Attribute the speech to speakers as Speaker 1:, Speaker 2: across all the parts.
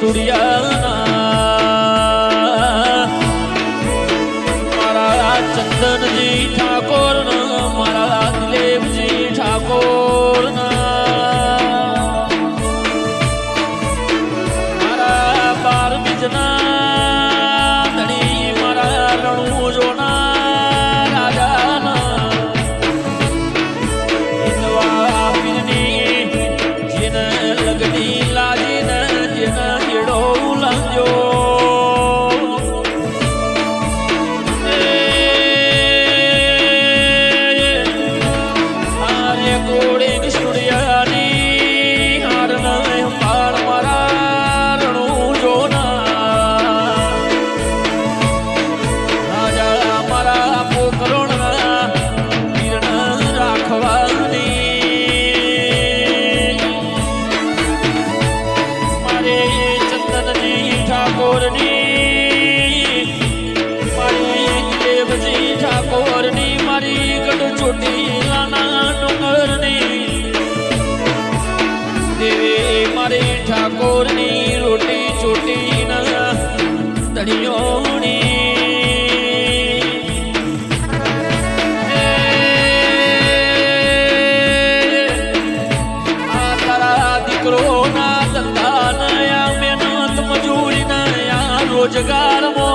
Speaker 1: તુડિયા મારા ચંદનજી ઠાકોર મારા દિલેપજી ઠાકોર. રે ચંદનજી ઠાકોરની, મારી દેવજી ઠાકોરની, મારી ગઢ છોટી લાના ડુંગરની. દેવી મારી ઠાકોરની રોટી છોટી ના તળિયોણી llegáramos.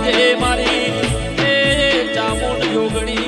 Speaker 1: કરજે મારી. એ ચામુંડ જોગણી